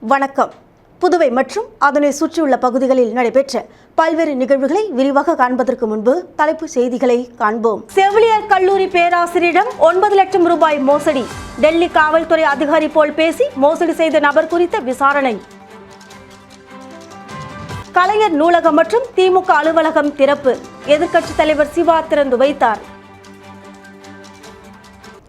வணக்கம். புதுவை மற்றும் அதனை சுற்றியுள்ள பகுதிகளில் நடைபெற்ற பல்வேறு நிகழ்வுகளை விரிவாக காண்பதற்கு முன்பு தலைப்பு செய்திகளை காண்போம். செவிலியர் கல்லூரி பேராசிரியரிடம் ஒன்பது லட்சம் ரூபாய் மோசடி. டெல்லி காவல்துறை அதிகாரி போல் பேசி மோசடி செய்த நபர் குறித்த விசாரணை. கலைஞர் நூலகம் மற்றும் திமுக அலுவலகம் திறப்பு. எதிர்க்கட்சித் தலைவர் சிவா திறந்து வைத்தார்.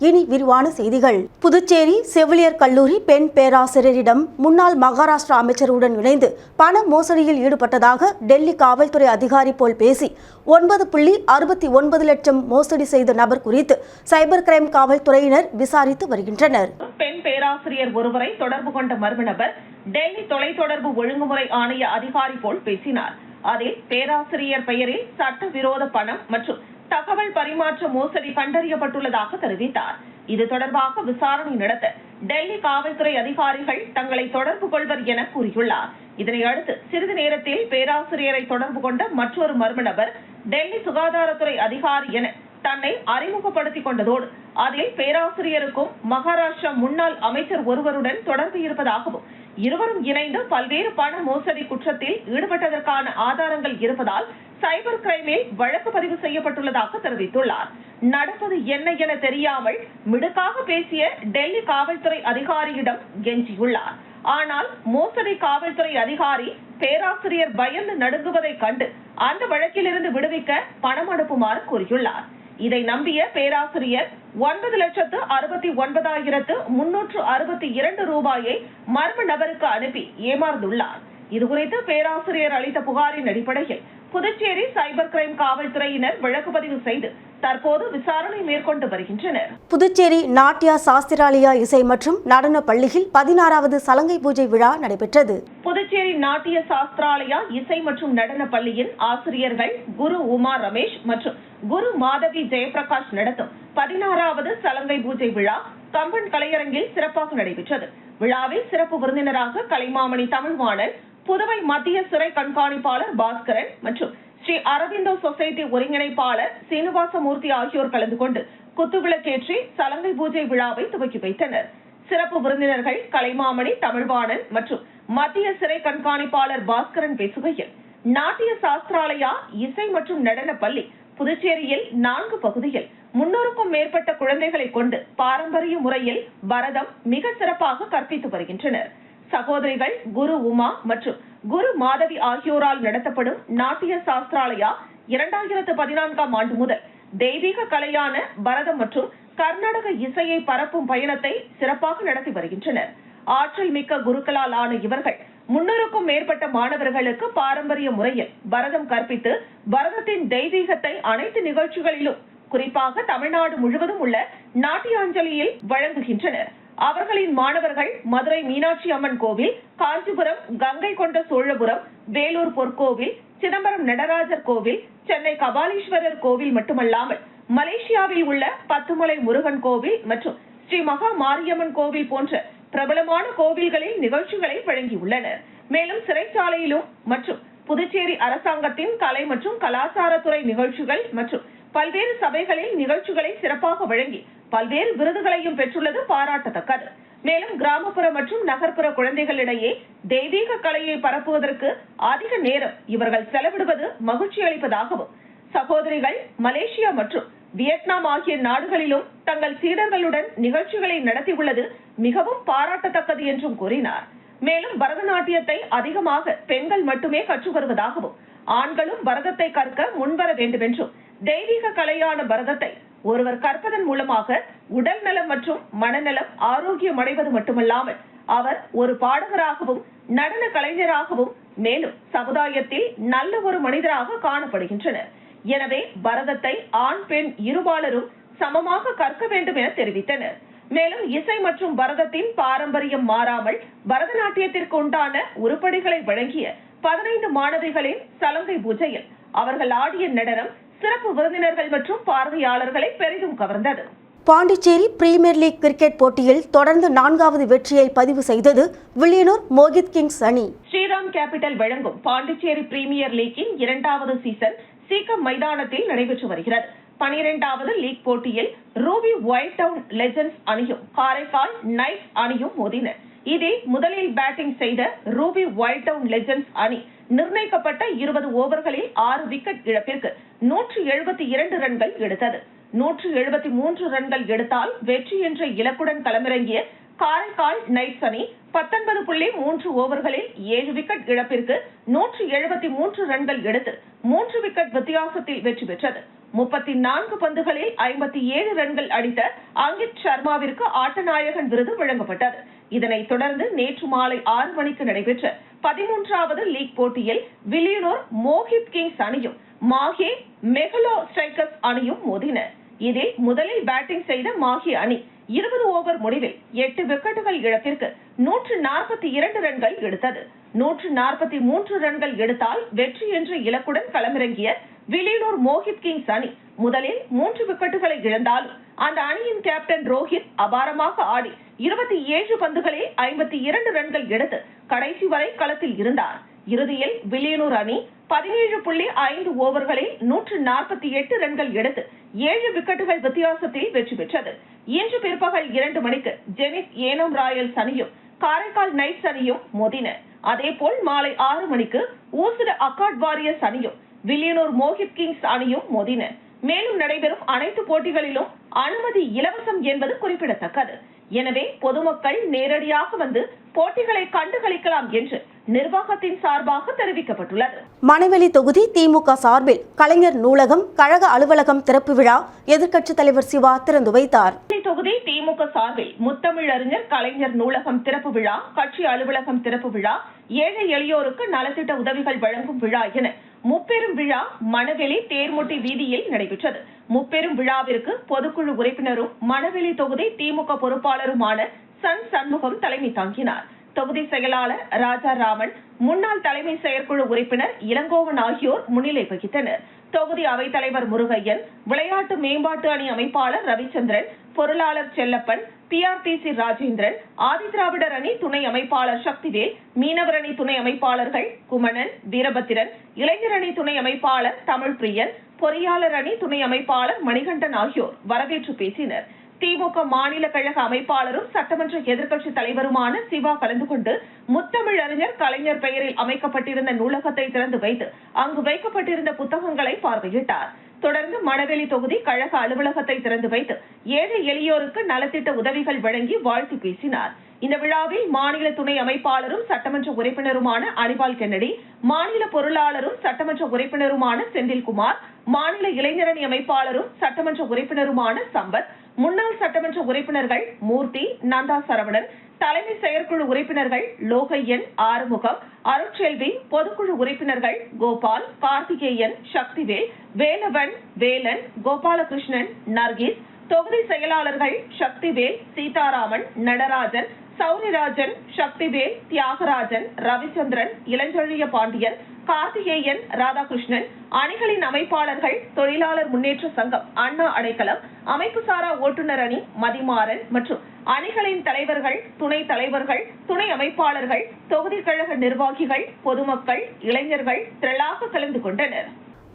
இனி விரிவான செய்திகள். புதுச்சேரி செவிலியர் கல்லூரி பெண் பேராசிரியரிடம் முன்னாள் மகாராஷ்டிரா அமைச்சருடன் இணைந்து பண மோசடியில் ஈடுபட்டதாக டெல்லி காவல்துறை அதிகாரி போல் பேசி ஒன்பது புள்ளி அறுபத்தி ஒன்பது லட்சம் மோசடி செய்த நபர் குறித்து சைபர் கிரைம் காவல்துறையினர் விசாரித்து வருகின்றனர். பெண் பேராசிரியர் ஒருவரை தொடர்பு கொண்ட மர்ம நபர் டெல்லி தொலைத்தொடர்பு ஒழுங்குமுறை ஆணைய அதிகாரி போல் பேசினார். அதில் பேராசிரியர் பெயரில் சட்டவிரோத பணம் மற்றும் தகவல் பரிமாற்ற மோசடி கண்டறியப்பட்டுள்ளதாக தெரிவித்தார். இது தொடர்பாக விசாரணை நடத்த டெல்லி காவல்துறை அதிகாரிகள் தங்களை தொடர்பு கொள்வர் என கூறியுள்ளார். இதனையடுத்து சிறிது நேரத்தில் பேராசிரியரை தொடர்பு கொண்ட மற்றொரு மர்ம நபர் டெல்லி சுகாதாரத்துறை அதிகாரி என தன்னை அறிமுகப்படுத்திக் கொண்டதோடு அதில் பேராசிரியருக்கும் மகாராஷ்டிரா முன்னாள் அமைச்சர் ஒருவருடன் தொடர்பு இருப்பதாகவும் இருவரும் இணைந்து பல்வேறு பண மோசடி குற்றத்தில் ஈடுபட்டதற்கான ஆதாரங்கள் இருப்பதால் சைபர் கிரைமில் வழக்கு பதிவு செய்யப்பட்டுள்ளதாக தெரிவித்துள்ளார். நடப்பது என்ன என தெரியாமல் மிடுக்காக பேசிய டெல்லி காவல்துறை அதிகாரியிடம் கெஞ்சியுள்ளார். ஆனால் மோசடி காவல்துறை அதிகாரி பேராசிரியர் பயந்து நடுங்குவதை கண்டு அந்த வழக்கிலிருந்து விடுவிக்க பணம் அனுப்புமாறு கூறியுள்ளார். இதை நம்பிய பேராசிரியர் ஒன்பது லட்சத்து அறுபத்தி ஒன்பதாயிரத்து முன்னூற்று அறுபத்தி இரண்டு ரூபாயை மர்ம நபருக்கு அனுப்பி ஏமாந்துள்ளார். இதுகுறித்து பேராசிரியர் அளித்த புகாரின் அடிப்படையில் புதுச்சேரி சைபர் கிரைம் காவல்துறையினர் வழக்கு பதிவு செய்து தற்போது விசாரணை மேற்கொண்டு வருகின்றனர். புதுச்சேரி நாட்டியா சாஸ்திராலயா இசை மற்றும் நடன பள்ளியில் பதினாறாவது சலங்கை பூஜை விழா நடைபெற்றது. புதுச்சேரி நாட்டிய சாஸ்திராலயா இசை மற்றும் நடன பள்ளியின் ஆசிரியர்கள் குரு உமா ரமேஷ் மற்றும் குரு மாதவி ஜெயபிரகாஷ் நடத்தும் பதினாறாவது சலங்கை பூஜை விழா கம்பன் கலையரங்கில் சிறப்பாக நடைபெற்றது. விழாவில் சிறப்பு விருந்தினராக கலைமாமணி தமிழ்வாணன் புதுவை மத்திய சிறை கண்காணிப்பாளர் பாஸ்கரன் மற்றும் ஸ்ரீ அரவிந்தோ சொசைட்டி ஒருங்கிணைப்பாளர் சீனிவாசமூர்த்தி ஆகியோர் கலந்து கொண்டு குத்துவிளக்கேற்றி சலங்கை பூஜை விழாவை துவக்கி வைத்தனர். சிறப்பு விருந்தினர்கள் கலைமாமணி தமிழ்வாணன் மற்றும் மத்திய சிறை கண்காணிப்பாளர் பாஸ்கரன் பேசுகையில் நாட்டிய சாஸ்திராலயா இசை மற்றும் நடன பள்ளி புதுச்சேரியில் நான்கு பகுதியில் முன்னூறுக்கும் மேற்பட்ட குழந்தைகளை கொண்டு பாரம்பரிய முறையில் பரதம் மிக சிறப்பாக கற்பித்து வருகின்றனர். சகோதரிகள் குரு உமா மற்றும் குரு மாதவி ஆகியோரால் நடத்தப்படும் நாட்டிய சாஸ்திராலயா இரண்டாயிரத்து பதினான்காம் ஆண்டு முதல் தெய்வீக கலையான பரதம் மற்றும் கர்நாடக இசையை பரப்பும் பயணத்தை சிறப்பாக நடத்தி வருகின்றனர். ஆற்றல் மிக்க குருக்களால் ஆன இவர்கள் முன்னூறுக்கும் மேற்பட்ட மாணவர்களுக்கு பாரம்பரிய முறையில் பரதம் கற்பித்து பரதத்தின் தெய்வீகத்தை அனைத்து நிகழ்ச்சிகளிலும் குறிப்பாக தமிழ்நாடு முழுவதும் உள்ள நாட்டியாஞ்சலியில் வழங்குகின்றனர். அவர்களின் மாணவர்கள் மதுரை மீனாட்சி அம்மன் கோவில் காஞ்சிபுரம் கங்கை கொண்ட சோழபுரம் வேலூர் பொற்கோவில் சிதம்பரம் நடராஜர் கோவில் சென்னை கபாலீஸ்வரர் கோவில் மட்டுமல்லாமல் மலேசியாவில் உள்ள பத்துமலை முருகன் கோவில் மற்றும் ஸ்ரீ மகா மாரியம்மன் கோவில் போன்ற பிரபலமான கோவில்களில் நிகழ்ச்சிகளை வழங்கியுள்ளனர். மேலும் சிறைச்சாலையிலும் மற்றும் புதுச்சேரி அரசாங்கத்தின் கலை மற்றும் கலாச்சாரத்துறை நிகழ்ச்சிகள் மற்றும் பல்வேறு சபைகளில் நிகழ்ச்சிகளை சிறப்பாக வழங்கி பல்வேறு விருதுகளையும் பெற்றுள்ளது பாராட்டத்தக்கது. மேலும் கிராமப்புற மற்றும் நகர்ப்புற குழந்தைகளிடையே தெய்வீக கலையை பரப்புவதற்கு அதிக நேரம் இவர்கள் செலவிடுவது மகிழ்ச்சி அளிப்பதாகவும் சகோதரிகள் மலேசியா மற்றும் வியட்நாம் ஆகிய நாடுகளிலும் தங்கள் சீடர்களுடன் நிகழ்ச்சிகளை நடத்தியுள்ளது மிகவும் பாராட்டத்தக்கது என்றும் கூறினார். மேலும் பரதநாட்டியத்தை அதிகமாக பெண்கள் மட்டுமே கற்று வருவதாகவும் ஆண்களும் பரதத்தை கற்க முன்வர வேண்டும் என்றும் தெய்வீக கலையான பரதத்தை ஒருவர் கற்பதன் மூலமாக உடல் நலம் மற்றும் மனநலம் ஆரோக்கியம் அடைவது மட்டுமல்லாமல் அவர் ஒரு பாடகராகவும் நடன கலைஞராகவும் மேலும் சமுதாயத்தில் நல்ல ஒரு மனிதராக காணப்படுகின்றனர். எனவே பரதத்தை ஆண் பெண் இருபாலரும் சமமாக கற்க வேண்டும் என தெரிவித்தனர். மேலும் இசை மற்றும் பரதத்தின் பாரம்பரியம் மாறாமல் பரதநாட்டியத்திற்கு உண்டான உருப்படிகளை வழங்கிய பதினைந்து மாணவிகளின் சலங்கை பூஜையில் அவர்கள் ஆடிய நடனம் சிறப்பு விருந்தினர்கள் மற்றும் பார்வையாளர்களை பெரிதும் கவர்ந்தது. பாண்டிச்சேரி பிரீமியர் லீக் கிரிக்கெட் போட்டியில் தொடர்ந்து நான்காவது வெற்றியை பதிவு செய்தது வில்லியனூர் மோகித் கிங்ஸ் அணி. ஸ்ரீராம் கேபிட்டல் வழங்கும் பாண்டிச்சேரி பிரீமியர் லீக்கின் இரண்டாவது சீசன் சீக்கம் மைதானத்தில் நடைபெற்று வருகிறது. பனிரெண்டாவது லீக் போட்டியில் ரூபி ஒயிட் டவுன் லெஜண்ட்ஸ் அணியும் காரைக்கால் நைட்ஸ் அணியும் மோதின. இதில் முதலில் பேட்டிங் செய்த ரூபி ஒயிட் டவுன் லெஜண்ட்ஸ் அணி நிர்ணயிக்கப்பட்ட இருபது ஓவர்களில் ஆறு விக்கெட் இழப்பிற்கு நூற்று எழுபத்தி இரண்டு ரன்கள் எடுத்தது. நூற்று எழுபத்தி மூன்று ரன்கள் எடுத்தால் வெற்றி என்ற இலக்குடன் களமிறங்கிய காரைக்கால் நைட்ஸ் அணி பத்தொன்பது புள்ளி மூன்று ஓவர்களில் ஏழு விக்கெட் இழப்பிற்கு நூற்று எழுபத்தி மூன்று ரன்கள் எடுத்து மூன்று விக்கெட் வித்தியாசத்தில் வெற்றி பெற்றது. முப்பத்தி நான்கு பந்துகளில் ஐம்பத்தி ஏழு ரன்கள் அடித்த அங்கித் சர்மாவிற்கு ஆட்டநாயகன் விருது வழங்கப்பட்டது. இதனைத் தொடர்ந்து நேற்று மாலை ஆறு மணிக்கு நடைபெற்ற பதிமூன்றாவது லீக் போட்டியில் வில்லியனூர் மோஹித் கிங்ஸ் அணியும் மாஹே மெகலோ ஸ்ட்ரைக்கர்ஸ் அணியும் மோதின. இதில் முதலில் பேட்டிங் செய்த மாஹே அணி இருபது ஓவர் முடிவில் எட்டு விக்கெட்டுகள் இழப்பிற்கு நூற்று நாற்பத்தி இரண்டு ரன்கள் எடுத்தது. நூற்று நாற்பத்தி மூன்று ரன்கள் எடுத்தால் வெற்றி என்ற இலக்குடன் களமிறங்கிய வில்லியனூர் மோஹித் கிங்ஸ் அணி முதலில் மூன்று விக்கெட்டுகளை இழந்தாலும் அந்த அணியின் கேப்டன் ரோஹித் அபாரமாக ஆடி இருபத்தி ஏழு பந்துகளில் ஐம்பத்தி இரண்டு ரன்கள் எடுத்து கடைசி வரை களத்தில் இருந்தார். இறுதியில் வில்லியனூர் அணி பதினேழு புள்ளி ஐந்து ஓவர்களில் நூற்று நாற்பத்தி எட்டு ரன்கள் எடுத்து ஏழு விக்கெட்டுகள் வித்தியாசத்தில் வெற்றி பெற்றது. இன்று பிற்பகல் இரண்டு மணிக்கு ஜெனித் ஏனம் ராயல்ஸ் அணியும் காரைக்கால் நைட்ஸ் அணியும் மோதின. அதேபோல் மாலை ஆறு மணிக்கு ஊசுடு அக்காட் வாரியர்ஸ் அணியும் வில்லியனூர் மோஹித் கிங்ஸ் அணியும் மோதின. மேலும் நடைபெறும் அனைத்து போட்டிகளிலும் அனுமதி இலவசம் என்பது குறிப்பிடத்தக்கது. எனவே பொதுமக்கள் நேரடியாக வந்து போட்டிகளை கண்டுகளிக்கலாம் என்று நிர்வாகத்தின் சார்பாக தெரிவிக்கப்பட்டுள்ளது. மணவெளி தொகுதி திமுக சார்பில் கலைஞர் நூலகம் கழக அலுவலகம் திறப்பு விழா எதிர்க்கட்சித் தலைவர் சிவா திறந்து வைத்தார். தொகுதி திமுக சார்பில் முத்தமிழறிஞர் கலைஞர் நூலகம் திறப்பு விழா கட்சி அலுவலகம் திறப்பு விழா ஏழை எளியோருக்கு நலத்திட்ட உதவிகள் வழங்கும் விழா என முப்பெரும் விழா மணவெளி தேர்முட்டி வீதியில் நடைபெற்றது. முப்பெரும் விழாவிற்கு பொதுக்குழு உறுப்பினரும் மணவெளி தொகுதி திமுக பொறுப்பாளருமான சன் சண்முகம் தலைமை தாங்கினார். தொகுதி செயலாளர் ராஜாராமன் முன்னாள் தலைமை செயற்குழு உறுப்பினர் இளங்கோவன் ஆகியோர் முன்னிலை வகித்தனர். தொகுதி அவைத்தலைவர் முருகையன் விளையாட்டு மேம்பாட்டு அணி அமைப்பாளர் ரவிச்சந்திரன் பொருளாளர் செல்லப்பன் டிஆர்டிசி ராஜேந்திரன் ஆதிதிராவிடர் அணி துணை அமைப்பாளர் சக்திவேல் மீனவர் அணி துணை அமைப்பாளர்கள் குமணன் வீரபத்திரன் இளைஞர் அணி துணை அமைப்பாளர் தமிழ்பிரியன் பொறியாளர் அணி துணை அமைப்பாளர் மணிகண்டன் ஆகியோர் வரவேற்று பேசினர். திமுக மாநில கழக அமைப்பாளரும் சட்டமன்ற எதிர்க்கட்சி தலைவருமான சிவா கலந்து கொண்டு முத்தமிழ் அறிஞர் கலைஞர் பெயரில் அமைக்கப்பட்டிருந்த நூலகத்தை திறந்து வைத்து அங்கு வைக்கப்பட்டிருந்த புத்தகங்களை பார்வையிட்டார். தொடர்ந்து மணவெளி தொகுதி கழக அலுவலகத்தை திறந்து வைத்து ஏழை எளியோருக்கு நலத்திட்ட உதவிகள் வழங்கி வாழ்த்து பேசினார். இந்த விழாவில் மாநில துணை அமைப்பாளரும் சட்டமன்ற உறுப்பினருமான அனிபால் கென்னடி மாநில பொருளாளரும் சட்டமன்ற உறுப்பினருமான செந்தில்குமார் மாநில இளைஞரணி அமைப்பாளரும் சட்டமன்ற உறுப்பினருமான சம்பத் முன்னாள் சட்டமன்ற உறுப்பினர்கள் மூர்த்தி நந்தா சரவணன் தலைமை செயற்குழு உறுப்பினர்கள் லோகையன் ஆறுமுகம் அருட்செல்வி பொதுக்குழு உறுப்பினர்கள் கோபால் கார்த்திகேயன் சக்திவேல் வேலவன் வேலன் கோபாலகிருஷ்ணன் நர்கீஸ் தொகுதி செயலாளர்கள் சக்திவேல் சீதாராமன் நடராஜன் சௌரிராஜன் சக்திவேல் தியாகராஜன் ரவிச்சந்திரன் இளஞ்செழிய பாண்டியன் கார்த்திகேயன் ராதாகிருஷ்ணன் அணிகளின் அமைப்பாளர்கள் தொழிலாளர் முன்னேற்ற சங்கம் அண்ணா அடைக்கலம் அமைப்பு சாரா ஓட்டுநர் அணி மதிமாறன் மற்றும் அணிகளின் தலைவர்கள் துணை தலைவர்கள் துணை அமைப்பாளர்கள் தொகுதி கழக நிர்வாகிகள் பொதுமக்கள் இளைஞர்கள் திரளாக கலந்து கொண்டனர்.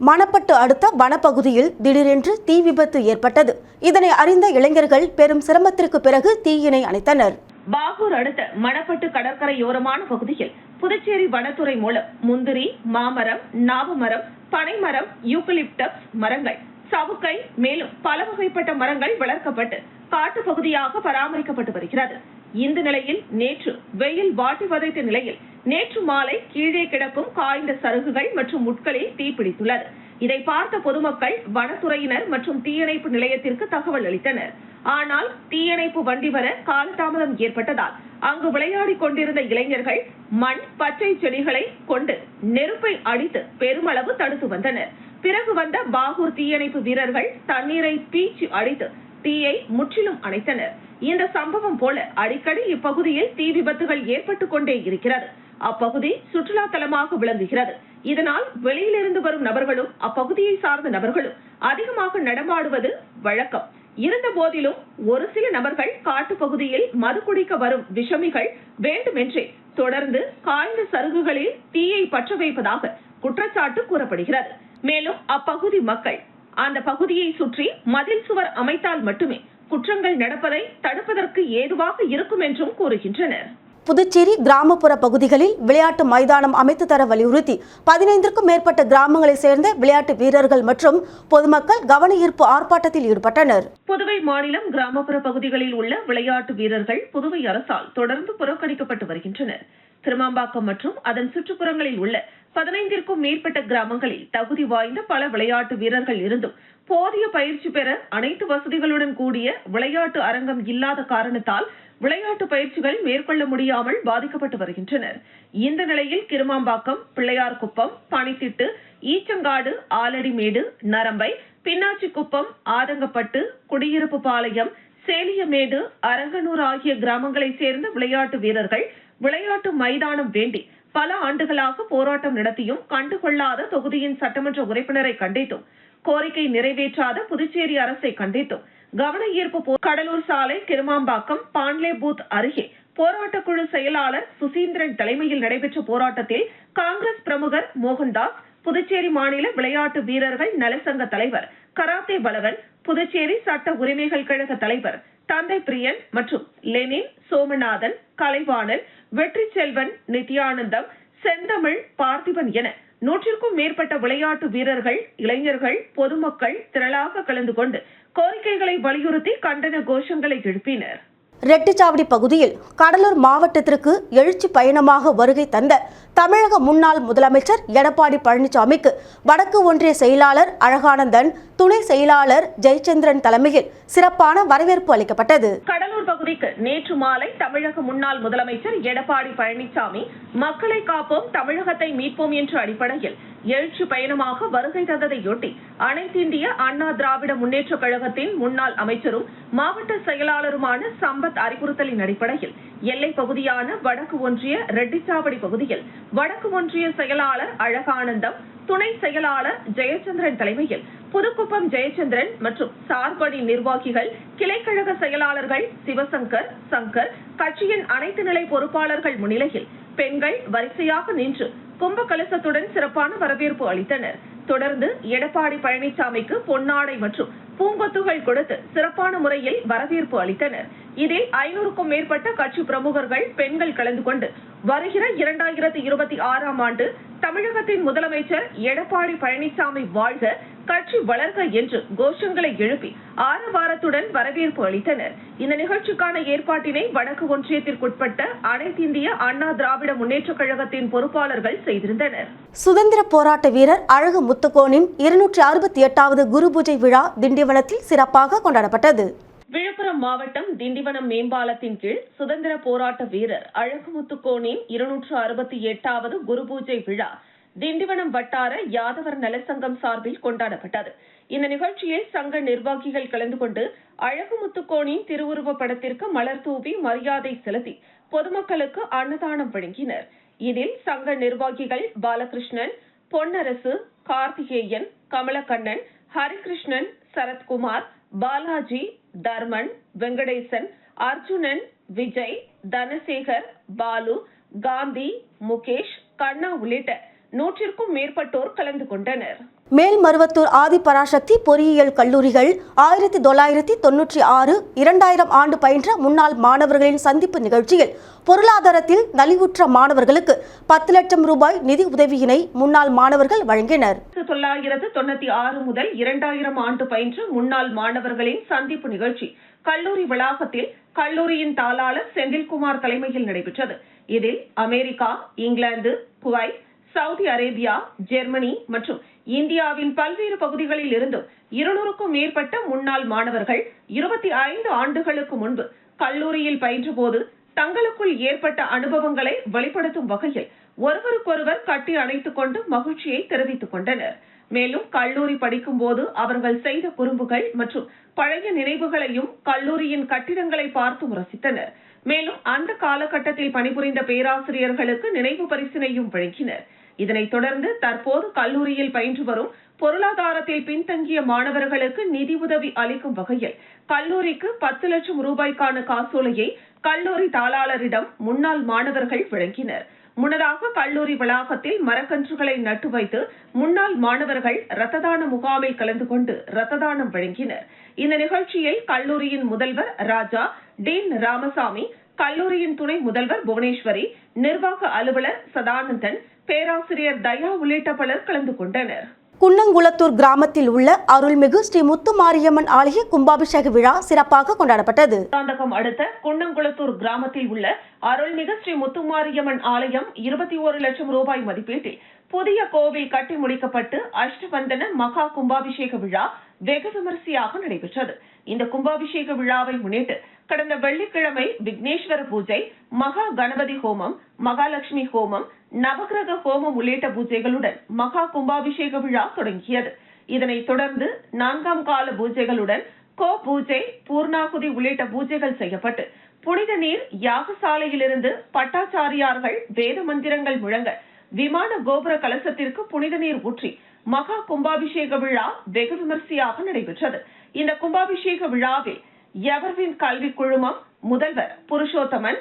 மணப்பட்டு அடுத்த வனப்பகுதியில் திடீரென்று தீ விபத்து ஏற்பட்டது. இதனை அறிந்த இளைஞர்கள் பெரும் சிரமத்திற்கு பிறகு தீயினை அணைத்தனர். பாகூர் அடுத்த மணப்பட்டு கடற்கரையோரமான பகுதியில் புதுச்சேரி வனத்துறை மூலம் முந்திரி மாமரம் நாவமரம் பனைமரம் யூக்கலிப்டஸ் மரங்கள் சவுக்கை மேலும் பல வகைப்பட்ட மரங்கள் வளர்க்கப்பட்டு காட்டு பகுதியாக பராமரிக்கப்பட்டு வருகிறது. இந்த நிலையில் நேற்று வெயில் வாட்டி வதைத்த நிலையில் நேற்று மாலை கீழே கிடக்கும் காய்ந்த சருகுகள் மற்றும் முட்களில் தீப்பிடித்துள்ளது. இதை பார்த்த பொதுமக்கள் வனத்துறையினர் மற்றும் தீயணைப்பு நிலையத்திற்கு தகவல் அளித்தனர். ஆனால் தீயணைப்பு வண்டி வர காலதாமதம் ஏற்பட்டதால் அங்கு விளையாடிக் கொண்டிருந்த இளைஞர்கள் மண் பச்சை செடிகளை கொண்டு நெருப்பை அடித்து பெருமளவு தடுத்து வந்தனர். பிறகு வந்த பாகூர் தீயணைப்பு வீரர்கள் தண்ணீரை பீச்சு அடித்து தீயை முற்றிலும் அணைத்தனர். இந்த சம்பவம் போல அடிக்கடி இப்பகுதியில் தீ விபத்துகள் ஏற்பட்டுக் கொண்டே இருக்கிறது. அப்பகுதி சுற்றுலா தலமாக விளங்குகிறது. இதனால் வெளியிலிருந்து வரும் நபர்களும் அப்பகுதியை சார்ந்த நபர்களும் அதிகமாக நடமாடுவது வழக்கம். இருந்த போதிலும் ஒரு சில நபர்கள் காட்டுப் பகுதியில் மது குடிக்க வரும் விஷமிகள் வேண்டுமென்றே தொடர்ந்து காய்ந்த சருகுகளில் தீயை பற்ற வைப்பதாக குற்றச்சாட்டு கூறப்படுகிறது. மேலும் அப்பகுதி மக்கள் அந்த பகுதியை சுற்றி மதில் சுவர் அமைத்தால் மட்டுமே குற்றங்கள் நடப்பதை தடுப்பதற்கு ஏதுவாக இருக்கும் என்றும் கூறுகின்றனர். புதுச்சேரி கிராமப்புற பகுதிகளில் விளையாட்டு மைதானம் அமைத்து தர வலியுறுத்தி பதினைந்திற்கும் மேற்பட்ட கிராமங்களைச் சேர்ந்த விளையாட்டு வீரர்கள் மற்றும் பொதுமக்கள் கவன ஈர்ப்பு ஆர்ப்பாட்டத்தில் ஈடுபட்டனர். புதுவை மாநிலம் கிராமப்புற பகுதிகளில் உள்ள விளையாட்டு வீரர்கள் புதுவை அரசால் தொடர்ந்து புறக்கணிக்கப்பட்டு வருகின்றனர். திருமாம்பாக்கம் மற்றும் அதன் சுற்றுப்புறங்களில் உள்ள பதினைந்திற்கும் மேற்பட்ட கிராமங்களில் தகுதி வாய்ந்த பல விளையாட்டு வீரர்கள் இருந்தும் போதிய பயிற்சி பெற அனைத்து வசதிகளுடன் கூடிய விளையாட்டு அரங்கம் இல்லாத காரணத்தால் விளையாட்டு பயிற்சிகள் மேற்கொள்ள முடியாமல் பாதிக்கப்பட்டு வருகின்றனர். இந்த நிலையில் கிருமாம்பாக்கம் பிள்ளையார்குப்பம் பனித்திட்டு ஈச்சங்காடு ஆலடிமேடு நரம்பை பின்னாச்சிக்குப்பம் ஆதங்கப்பட்டு குடியிருப்பு பாளையம் சேலியமேடு அரங்கனூர் ஆகிய கிராமங்களைச் சேர்ந்த விளையாட்டு வீரர்கள் விளையாட்டு மைதானம் வேண்டி பல ஆண்டுகளாக போராட்டம் நடத்தியும் கண்டுகொள்ளாத தொகுதியின் சட்டமன்ற உறுப்பினரை கண்டித்தும் கோரிக்கை நிறைவேற்றாத புதுச்சேரி அரசை கண்டித்தும் கவன ஈர்ப்பு கடலூர் சாலை கிருமாம்பாக்கம் பாண்லே பூத் அருகே போராட்டக்குழு செயலாளர் சுசீந்திரன் தலைமையில் நடைபெற்ற போராட்டத்தில் காங்கிரஸ் பிரமுகர் மோகன்தாஸ் புதுச்சேரி மாநில விளையாட்டு வீரர்கள் நலசங்க தலைவர் கராத்தே பலவன் புதுச்சேரி சட்ட உரிமைகள் கழக தலைவர் தந்தை பிரியன் மற்றும் லெனின் சோமநாதன் கலைவாணன் வெற்றி செல்வன் நித்யானந்தம் செந்தமிழ் பார்த்திபன் என நூற்றிற்கும் மேற்பட்ட விளையாட்டு வீரர்கள் இளைஞர்கள் பொதுமக்கள் திரளாக கலந்து கொண்டு கோரிக்கைகளை வலியுறுத்தி கண்டன கோஷங்களை எழுப்பினர். ரெட்டிச்சாவடி பகுதியில் கடலூர் மாவட்டத்திற்கு எழுச்சி பயணமாக வருகை தந்த தமிழக முன்னாள் முதலமைச்சர் எடப்பாடி பழனிசாமிக்கு வடக்கு ஒன்றிய செயலாளர் அழகானந்தன் துணை செயலாளர் ஜெயச்சந்திரன் தலைமையில் சிறப்பான வரவேற்பு அளிக்கப்பட்டது. கடலூர் பகுதிக்கு நேற்று மாலை தமிழக முன்னாள் முதலமைச்சர் எடப்பாடி பழனிசாமி மக்களை காப்போம் தமிழகத்தை மீட்போம் என்ற அடிப்படையில் எழுச்சி பயணமாக வருகை தந்ததையொட்டி அனைத்திந்திய அண்ணா திராவிட முன்னேற்ற கழகத்தின் முன்னாள் அமைச்சரும் மாவட்ட செயலாளருமான சம்பத் அறிவுறுத்தலின் அடிப்படையில் எல்லைப் பகுதியான வடக்கு ஒன்றிய ரெட்டிச்சாவடி பகுதியில் வடக்கு ஒன்றிய செயலாளர் அழகானந்தம் துணை செயலாளர் ஜெயச்சந்திரன் தலைமையில் புதுக்குப்பம் ஜெயச்சந்திரன் மற்றும் சார்பணி நிர்வாகிகள் கிளைக்கழக செயலாளர்கள் சிவசங்கர் சங்கர் கட்சியின் அனைத்து நிலை பொறுப்பாளர்கள் முன்னிலையில் பெண்கள் வரிசையாக நின்று கும்ப கலசத்துடன் சிறப்பான வரவேற்பு அளித்தனர். தொடர்ந்து எடப்பாடி பழனிசாமிக்கு பொன்னாடை மற்றும் பூங்கொத்துகள் கொடுத்து சிறப்பான முறையில் வரவேற்பு அளித்தனர். இதில் ஐநூறுக்கும் மேற்பட்ட கட்சி பிரமுகர்கள் பெண்கள் கலந்து கொண்டு வருகிற இரண்டாயிரத்தி இருபத்தி ஆறாம் ஆண்டு தமிழகத்தின் முதலமைச்சர் எடப்பாடி பழனிசாமி வாழ்க கட்சி வளர்க என்று கோஷங்களை எழுப்பி ஆரவாரத்துடன் வரவேற்பு அளித்தனர். இந்த நிகழ்ச்சிக்கான ஏற்பாட்டினை வடக்கு ஒன்றியத்திற்குட்பட்ட அனைத்திந்திய அண்ணா திராவிட முன்னேற்றக் கழகத்தின் பொறுப்பாளர்கள் செய்திருந்தனர். சுதந்திர போராட்ட வீரர் அழகு முத்துக்கோனின் இருநூற்றி அறுபத்தி எட்டாவது குரு பூஜை விழா திண்டிவனத்தில் சிறப்பாக கொண்டாடப்பட்டது. விழுப்புரம் மாவட்டம் திண்டிவனம் மேம்பாலத்தின் கீழ் சுதந்திர போராட்ட வீரர் அழகுமுத்துக்கோனின் இருநூற்று அறுபத்தி எட்டாவது குரு பூஜை விழா திண்டிவனம் வட்டார யாதவர் நலசங்கம் சார்பில் கொண்டாடப்பட்டது. இந்த நிகழ்ச்சியில் சங்க நிர்வாகிகள் கலந்து கொண்டு அழகுமுத்துக்கோனின் திருவுருவப் படத்திற்கு மலர் தூவி மரியாதை செலுத்தி பொதுமக்களுக்கு அன்னதானம் வழங்கினர். இதில் சங்க நிர்வாகிகள் பாலகிருஷ்ணன் பொன்னரசு கார்த்திகேயன் கமலக்கண்ணன் ஹரிகிருஷ்ணன் சரத்குமார் பாலாஜி தர்மன் வெங்கடேசன் அர்ஜுனன் விஜய் தனசேகர் பாலு காந்தி முகேஷ் கண்ணா உள்ளிட்ட நூற்றிற்கும் மேற்பட்டோர் கலந்து கொண்டனர். மேல்மருவத்தூர் ஆதிபராசக்தி பொறியியல் கல்லூரிகள் ஆயிரத்தி தொள்ளாயிரத்தி தொன்னூற்றி ஆறு இரண்டாயிரம் ஆண்டு பயின்ற முன்னாள் மாணவர்களின் சந்திப்பு நிகழ்ச்சியில் பொருளாதாரத்தில் நலிவுற்ற மாணவர்களுக்கு பத்து லட்சம் ரூபாய் நிதி உதவியினை முன்னாள் மாணவர்கள் வழங்கினர். தொள்ளாயிரத்து தொண்ணூத்தி ஆறு முதல் இரண்டாயிரம் ஆண்டு பயின்ற முன்னாள் மாணவர்களின் சந்திப்பு நிகழ்ச்சி கல்லூரி வளாகத்தில் கல்லூரியின் தாளாளர் செந்தில்குமார் தலைமையில் நடைபெற்றது. இதில் America England Kuwait Saudi Arabia Germany மற்றும் இந்தியாவின் பல்வேறு பகுதிகளில் இருந்தும் இருநூறுக்கும் மேற்பட்ட முன்னாள் மாணவர்கள் இருபத்தி ஐந்து ஆண்டுகளுக்கு முன்பு கல்லூரியில் பயின்றபோது தங்களுக்குள் ஏற்பட்ட அனுபவங்களை வெளிப்படுத்தும் வகையில் ஒருவருக்கொருவர் கட்டி அணைத்துக் கொண்டு மகிழ்ச்சியை தெரிவித்துக் கொண்டனர். மேலும் கல்லூரி படிக்கும் போது அவர்கள் செய்த குறும்புகள் மற்றும் பழைய நினைவுகளையும் கல்லூரியின் கட்டிடங்களை பார்த்தும் ரசித்தனர். மேலும் அந்த காலகட்டத்தில் பணிபுரிந்த பேராசிரியர்களுக்கு நினைவு பரிசினையும் வழங்கினர். இதனைத் தொடர்ந்து தற்போது கல்லூரியில் பயின்று வரும் பொருளாதாரத்தில் பின்தங்கிய மாணவர்களுக்கு நிதி உதவி அளிக்கும் வகையில் கல்லூரிக்கு பத்து லட்சம் ரூபாய்க்கான காசோலையை கல்லூரி தாளாளரிடம் முன்னாள் மாணவர்கள் வழங்கினர். முன்னதாக கல்லூரி வளாகத்தில் மரக்கன்றுகளை நட்டு வைத்து முன்னாள் மாணவர்கள் ரத்த தான முகாமில் கலந்து கொண்டு ரத்த தானம் வழங்கினர். இந்த நிகழ்ச்சியில் கல்லூரியின் முதல்வர் ராஜா டீன் ராமசாமி கல்லூரியின் துணை முதல்வர் புவனேஸ்வரி நிர்வாக அலுவலர் சதானந்தன் பேராசிரியர் தயா உள்ளிட்ட பலர் கலந்து கொண்டனர். குன்னங்குளத்தூர் கிராமத்தில் உள்ள அருள்மிகு ஸ்ரீ முத்து மாரியம்மன் ஆலய கும்பாபிஷேக விழா சிறப்பாக கொண்டாடப்பட்டது. தாந்தகம் அடுத்த குன்னங்குளத்தூர் கிராமத்தில் உள்ள அருள்மிகு ஸ்ரீ முத்துமாரியம்மன் ஆலயம் இருபத்தி ஒரு லட்சம் ரூபாய் மதிப்பீட்டில் புதிய கோவில் கட்டி முடிக்கப்பட்டு அஷ்டபந்தன மகா கும்பாபிஷேக விழா வெகு விமரிசையாக நடைபெற்றது. இந்த கும்பாபிஷேக விழாவை முன்னிட்டு கடந்த வெள்ளிக்கிழமை விக்னேஸ்வர பூஜை மகா கணபதி ஹோமம் மகாலட்சுமி ஹோமம் நவகிரக ஹோமம் உள்ளிட்ட பூஜைகளுடன் மகா கும்பாபிஷேக விழா தொடங்கியது. இதனைத் தொடர்ந்து நான்காம் கால பூஜைகளுடன் கோ பூஜை பூர்ணாகுதி உள்ளிட்ட பூஜைகள் செய்யப்பட்டு புனித நீர் யாகசாலையிலிருந்து பட்டாச்சாரியார்கள் வேத மந்திரங்கள் முழங்க விமான கோபுர கலசத்திற்கு புனித நீர் ஊற்றி மகா கும்பாபிஷேக விழா வெகு விமர்சையாக நடைபெற்றது. இந்த கும்பாபிஷேக விழாவில் எவர்வின் கல்வி குழுமம் முதல்வர் புருஷோத்தமன்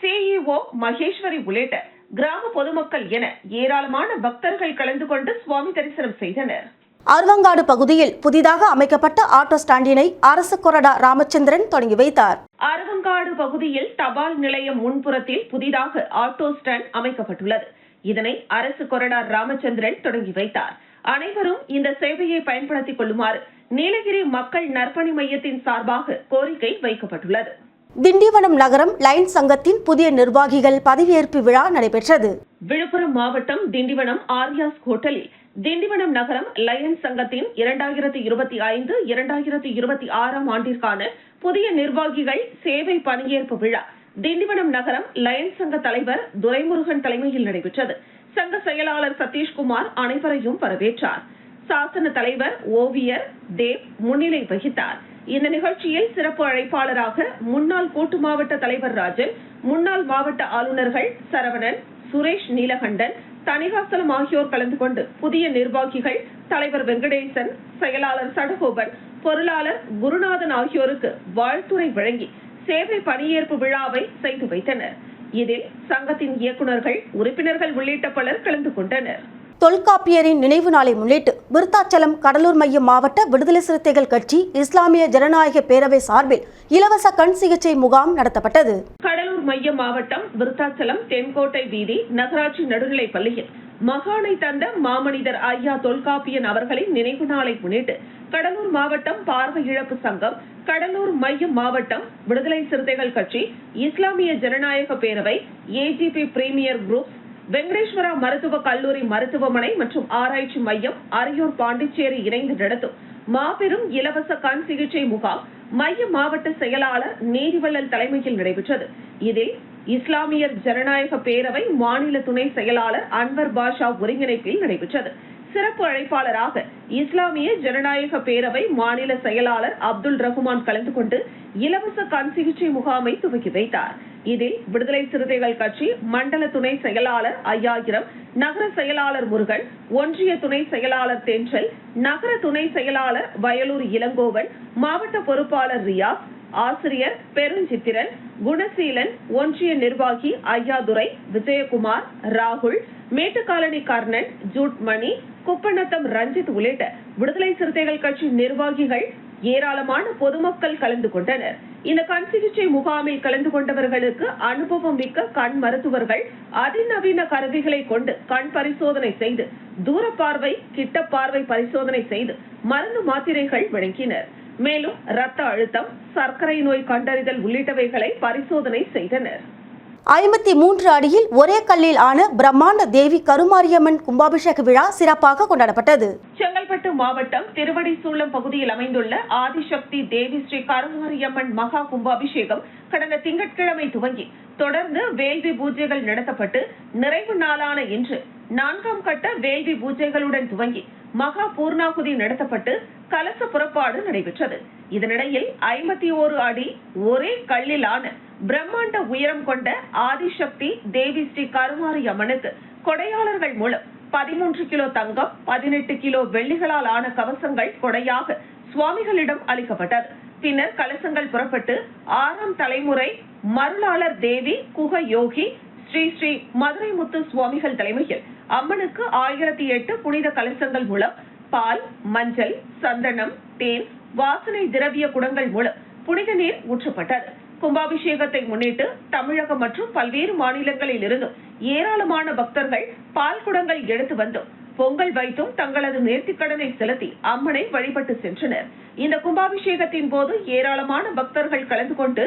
சிஇஓ மகேஸ்வரி உள்ளிட்ட கிராம பொதுமக்கள் என ஏராளமான பக்தர்கள் கலந்து கொண்டு சுவாமி தரிசனம் செய்தனர். அருவங்காடு பகுதியில் புதிதாக அமைக்கப்பட்ட ஆட்டோ ஸ்டாண்டினை அரசு கொறடா ராமச்சந்திரன் தொடங்கி வைத்தார். அருவங்காடு பகுதியில் தபால் நிலையம் முன்புறத்தில் புதிதாக ஆட்டோ ஸ்டாண்ட் அமைக்கப்பட்டுள்ளது. இதனை அரசு கொறடா ராமச்சந்திரன் தொடங்கி வைத்தார். அனைவரும் இந்த சேவையை பயன்படுத்திக் கொள்ளுமாறு நீலகிரி மக்கள் நற்பணி மையத்தின் சார்பாக கோரிக்கை வைக்கப்பட்டுள்ளது. திண்டிவனம் நகரம் லைன் சங்கத்தின் புதிய நிர்வாகிகள் பதவியேற்பு விழா நடைபெற்றது. விழுப்புரம் மாவட்டம் திண்டிவனம் ஆர்யாஸ் ஹோட்டலில் திண்டிவனம் நகரம் லயன்ஸ் சங்கத்தின் இரண்டாயிரத்தி இருபத்தி ஐந்து இரண்டாயிரத்தி இருபத்தி ஆறாம் ஆண்டிற்கான புதிய நிர்வாகிகள் சேவை பணியேற்பு விழா திண்டிவனம் நகரம் லயன்ஸ் சங்க தலைவர் துரைமுருகன் தலைமையில் நடைபெற்றது. சங்க செயலாளர் சதீஷ்குமார் அனைவரையும் வரவேற்றார். சாசன தலைவர் ஓவியர் தேவ் முன்னிலை வகித்தார். இந்த நிகழ்ச்சியில் சிறப்பு அழைப்பாளராக முன்னாள் கோட்டு மாவட்ட தலைவர் ராஜன் முன்னாள் மாவட்ட ஆளுநர்கள் சரவணன் சுரேஷ் நீலகண்டன் தணிகாசலம் ஆகியோர் கலந்து கொண்டு புதிய நிர்வாகிகள் தலைவர் வெங்கடேசன் செயலாளர் சடகோபன் பொருளாளர் குருநாதன் ஆகியோருக்கு வாழ்த்துரை வழங்கி சேவை பணியேற்பு விழாவை செய்து வைத்தனர். இதில் சங்கத்தின் இயக்குநர்கள் உறுப்பினர்கள் உள்ளிட்ட பலர் கலந்து கொண்டனர். தொல்காப்பியரின் நினைவு நாளை முன்னிட்டு விருத்தாச்சலம் கடலூர் மையம் மாவட்ட விடுதலை சிறுத்தைகள் கட்சி இஸ்லாமிய ஜனநாயக பேரவை சார்பில் இலவச கண் சிகிச்சை முகாம் நடத்தப்பட்டது. கடலூர் மைய மாவட்டம் விருத்தாச்சலம் தென்கோட்டை வீதி நகராட்சி நடுநிலைப் பள்ளியில் மகானை தந்த மாமனிதர் ஐயா தொல்காப்பியன் அவர்களின் நினைவு நாளை முன்னிட்டு கடலூர் மாவட்டம் பார்வை இழப்பு சங்கம் கடலூர் மையம் மாவட்டம் விடுதலை சிறுத்தைகள் கட்சி இஸ்லாமிய ஜனநாயக பேரவை ஏஜிபி பிரீமியர் குரூப் வெங்கடேஸ்வரா மருத்துவ கல்லூரி மருத்துவமனை மற்றும் ஆராய்ச்சி மையம் அரியூர் பாண்டிச்சேரி இணைந்து நடத்தும் மாபெரும் இலவச கண் சிகிச்சை முகாம் மைய மாவட்ட செயலாளர் நீதிவள்ளல் தலைமையில் நடைபெற்றது. இதில் இஸ்லாமியர் ஜனநாயக பேரவை மாநில துணை செயலாளர் அன்வர் பாஷா ஒருங்கிணைப்பில் நடைபெற்றது. சிறப்பு அழைப்பாளராக இஸ்லாமிய ஜனநாயக பேரவை மாநில செயலாளர் அப்துல் ரஹ்மான் கலந்து கொண்டு இலவச கண் சிகிச்சை முகாமை துவக்கி வைத்தார். இதில் விடுதலை சிறுத்தைகள் கட்சி மண்டல துணை செயலாளர் ஐயாயிரம் நகர செயலாளர் முருகன் ஒன்றிய துணை செயலாளர் தென்றல் நகர துணை செயலாளர் வயலூர் இளங்கோவன் மாவட்ட பொறுப்பாளர் ரியாஸ் ஆசிரியர் பெருஞ்சித்திரன் குணசீலன் ஒன்றிய நிர்வாகி ஐயாதுரை விஜயகுமார் ராகுல் மேட்டுக்காலனி கர்ணன் ஜூட் மணி குப்பநத்தம் ரஞ்சித் உள்ளிட்ட விடுதலை சிறுத்தைகள் கட்சி நிர்வாகிகள் ஏராளமான பொதுமக்கள் கலந்து கொண்டனர். இந்த கண் சிகிச்சை முகாமில் கலந்து கொண்டவர்களுக்கு அனுபவம் மிக்க கண் மருத்துவர்கள் அதிநவீன கருவிகளை கொண்டு கண் பரிசோதனை செய்து தூர பார்வை கிட்ட பார்வை பரிசோதனை செய்து மருந்து மாத்திரைகள் வழங்கினர். மேலும் ரத்த அழுத்தம் சர்க்கரை நோய் கண்டறிதல் உள்ளிட்டவைகளை பரிசோதனை செய்தனர். ஐம்பத்தி மூன்று அடியில் ஒரே கல்லில் ஆன பிரம்மாண்ட தேவி கருமாரியம்மன் கும்பாபிஷேக விழா சிறப்பாக கொண்டாடப்பட்டது. செங்கல்பட்டு மாவட்டம் திருவடிசூலம் பகுதியில் அமைந்துள்ள ஆதிசக்தி தேவி ஸ்ரீ கருமாரியம்மன் மகா கும்பாபிஷேகம் கடந்த திங்கட்கிழமை துவங்கி தொடர்ந்து வேள்வி பூஜைகள் நடத்தப்பட்டு நிறைவு நாளான இன்று நான்காம் கட்ட வேள்வி பூஜைகளுடன் துவங்கி மகா பூர்ணாகுதி நடத்தப்பட்டு கலச புறப்பாடு நடைபெற்றது. இதனிடையில் ஐம்பத்தி ஓரு அடி ஒரே கல்லிலான பிரம்மாண்ட உயரம் கொண்ட ஆதிசக்தி தேவி ஸ்ரீ கருமாரி அம்மனுக்கு கொடையாளர்கள் மூலம் பதிமூன்று கிலோ தங்கம் பதினெட்டு கிலோ வெள்ளிகளால் ஆன கவசங்கள் கொடையாக சுவாமிகளிடம் அளிக்கப்பட்டது. பின்னர் கலசங்கள் புறப்பட்டு ஆறாம் தலைமுறை மருளாளர் தேவி குக யோகி ஸ்ரீ ஸ்ரீ மதுரை முத்து சுவாமிகள் தலைமையில் அம்மனுக்கு ஆயிரத்தி எட்டு புனித கலசங்கள் மூலம் பால் மஞ்சள் சந்தனம் தேன் வாசனை திரவிய குடங்கள் மூலம் புனித நீர் ஊற்றப்பட்டது. கும்பாபிஷேகத்தை முன்னிட்டு தமிழகம் மற்றும் பல்வேறு மாநிலங்களில் இருந்தும் ஏராளமான பக்தர்கள் பால் குடங்கள் எடுத்து வந்தும் பொங்கல் வைத்தும் தங்களது நேர்த்திக்கடனை செலுத்தி அம்மனை வழிபட்டு சென்றனர். இந்த கும்பாபிஷேகத்தின் போது ஏராளமான பக்தர்கள் கலந்து கொண்டு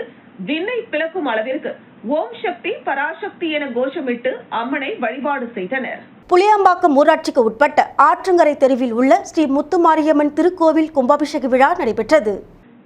விண்ணை பிளக்கும் அளவிற்கு ஓம் சக்தி பராசக்தி என கோஷமிட்டு அம்மனை வழிபாடு செய்தனர். புளியம்பாக்கம் ஊராட்சிக்கு உட்பட்ட ஆற்றங்கரை தெருவில் உள்ள ஸ்ரீ முத்துமாரியம்மன் திருக்கோவில் கும்பாபிஷேக விழா நடைபெற்றது.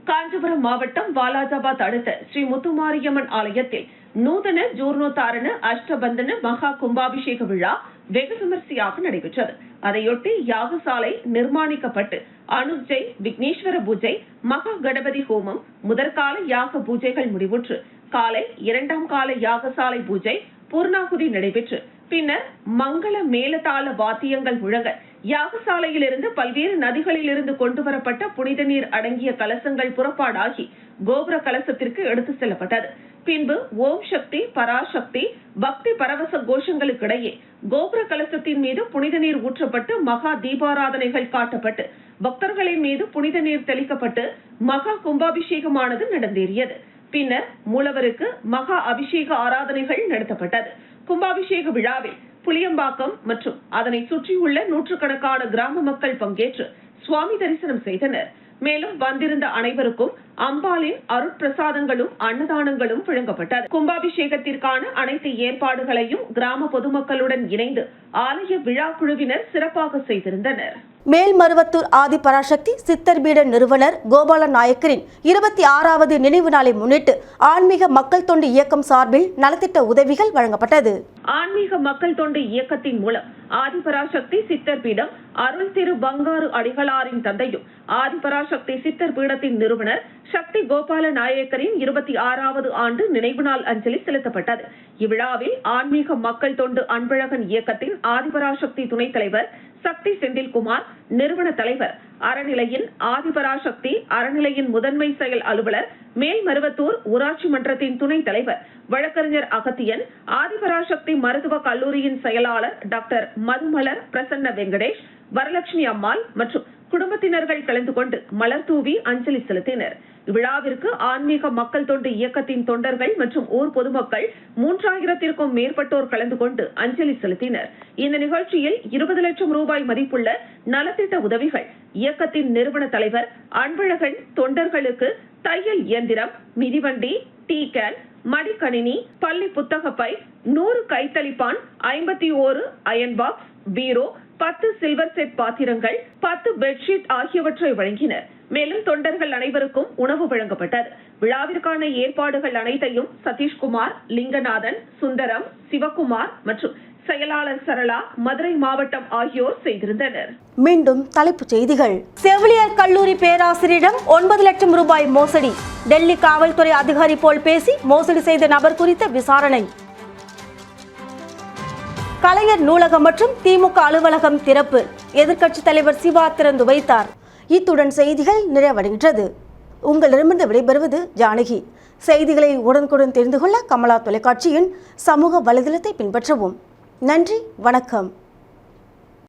காஞ்சிபுரம் மாவட்டம் வாலாஜாபாத் அடுத்த ஸ்ரீ முத்துமாரியம்மன் ஆலயத்தில் நூதன ஜூர்ணோத்தாரண அஷ்டபந்தன மகா கும்பாபிஷேக விழா வெகு விமரிசையாக நடைபெற்றது. அதையொட்டி யாகசாலை நிர்மாணிக்கப்பட்டு அனுஜை விக்னேஸ்வர பூஜை மகா கணபதி ஹோமம் முதற்கால யாக பூஜைகள் முடிவுற்று காலை இரண்டாம் கால யாகசாலை பூஜை பூர்ணாகுதி நடைபெற்று பின்னர் மங்கள மேலதாள வாத்தியங்கள் முழங்க யாகசாலையிலிருந்து பல்வேறு நதிகளிலிருந்து கொண்டு வரப்பட்ட புனித நீர் அடங்கிய கலசங்கள் புறப்பாடாகி கோபுர கலசத்திற்கு எடுத்து செல்லப்பட்டது. பின்பு ஓம் சக்தி பராசக்தி பக்தி பரவச கோஷங்களுக்கிடையே கோபுர கலசத்தின் மீது புனித நீர் ஊற்றப்பட்டு மகா தீபாராதனைகள் காட்டப்பட்டு பக்தர்களின் மீது புனித நீர் தெளிக்கப்பட்டு மகா கும்பாபிஷேகமானது நடந்தேறியது. பின்னர் மூலவருக்கு மகா அபிஷேக ஆராதனைகள் நடத்தப்பட்டது. கும்பாபிஷேக விழாவில் புளியம்பாக்கம் மற்றும் அதனை சுற்றியுள்ள நூற்றுக்கணக்கான கிராம மக்கள் பங்கேற்று சுவாமி தரிசனம் செய்தனர். மேலும் வந்திருந்த அனைவருக்கும் அம்பாலின் அருட்பிரசாதங்களும் அன்னதானங்களும் வழங்கப்பட்டது. கும்பாபிஷேகத்திற்கான அனைத்து ஏற்பாடுகளையும் கிராம பொதுமக்களுடன் இணைந்து ஆலய விழா குழுவினர் சிறப்பாக செய்திருந்தனர். மேல்மருவத்தூர் ஆதிபராசக்தி சித்தர் பீட நிறுவனர் கோபால நாயக்கரின் இருபத்தி ஆறாவது நினைவு நாளை முன்னிட்டு ஆன்மீக மக்கள் தொண்டு இயக்கம் சார்பில் நலத்திட்ட உதவிகள் வழங்கப்பட்டது. ஆன்மீக மக்கள் தொண்டு இயக்கத்தின் மூலம் ஆதிபராசக்தி சித்தர் பீடம் அருள் திரு பங்காரு அடிகளாரின் தந்தையும் ஆதிபராசக்தி சித்தர் பீடத்தின் நிறுவனர் சக்தி கோபால நாயக்கரின் இருபத்தி ஆறாவது ஆண்டு நினைவு நாள் அஞ்சலி செலுத்தப்பட்டது. இவ்விழாவில் ஆன்மீக மக்கள் தொண்டு அன்பழகன் இயக்கத்தின் ஆதிபராசக்தி துணைத் தலைவர் சக்தி செந்தில்குமார் நிறுவன தலைவர் அறநிலையின் ஆதிபராசக்தி அறநிலையின் முதன்மை செயல் அலுவலர் மேல்மருவத்தூர் ஊராட்சி மன்றத்தின் துணைத் தலைவர் வழக்கறிஞர் அகத்தியன் ஆதிபராசக்தி மருத்துவ கல்லூரியின் செயலாளர் டாக்டர் மதுமலர் பிரசன்ன வெங்கடேஷ் வரலட்சுமி அம்மாள் மற்றும் குடும்பத்தினர்கள் கலந்து கொண்டு மலர் தூவி அஞ்சலி செலுத்தினர். இவ்விழாவிற்கு ஆன்மீக மக்கள் தொண்டு இயக்கத்தின் தொண்டர்கள் மற்றும் ஊர் பொதுமக்கள் மூன்றாயிரத்திற்கும் மேற்பட்டோர் கலந்து கொண்டு அஞ்சலி செலுத்தினர். இந்த நிகழ்ச்சியில் இருபது லட்சம் ரூபாய் மதிப்புள்ள நலத்திட்ட உதவிகள் இயக்கத்தின் நிறுவன தலைவர் அன்பழகன் தொண்டர்களுக்கு தையல் இயந்திரம் மிதிவண்டி டீ கேன் மடிக்கணினி பள்ளி புத்தகப்பை நூறு கைத்தளிப்பான் ஐம்பத்தி ஓரு அயன் பாக்ஸ் பீரோ பத்து சில்வர் செட் பாத்திரங்கள் பத்து பெட்ஷீட் ஆகியவற்றை வழங்கினர். மேலும் தொண்டர்கள் அனைவருக்கும் உணவு வழங்கப்பட்டது. விழாவிற்கான ஏற்பாடுகள் அனைத்தையும் சதீஷ்குமார் லிங்கநாதன் சுந்தரம் சிவகுமார் மற்றும் செயலாளர் சரளா மதுரை மாவட்டம் ஆகியோர் செய்திருந்தனர். மீண்டும் தலைப்புச் செய்திகள். செவிலியர் கல்லூரி பேராசிரியரிடம் ஒன்பது லட்சம் ரூபாய் மோசடி. டெல்லி காவல்துறை அதிகாரி போல் பேசி மோசடி செய்த நபர் குறித்த விசாரணை. கலைஞர் நூலகம் மற்றும் திமுக அலுவலகம் திறப்பு. எதிர்க்கட்சித் தலைவர் சிவா திறந்து வைத்தார். இத்துடன் செய்திகள் நிறைவடைகின்றது. உங்களிடமிருந்து விடைபெறுவது ஜானகி. செய்திகளை உடனுக்குடன் தெரிந்து கொள்ள கமலா தொலைக்காட்சியின் சமூக வலைதளத்தை பின்பற்றவும். நன்றி வணக்கம்.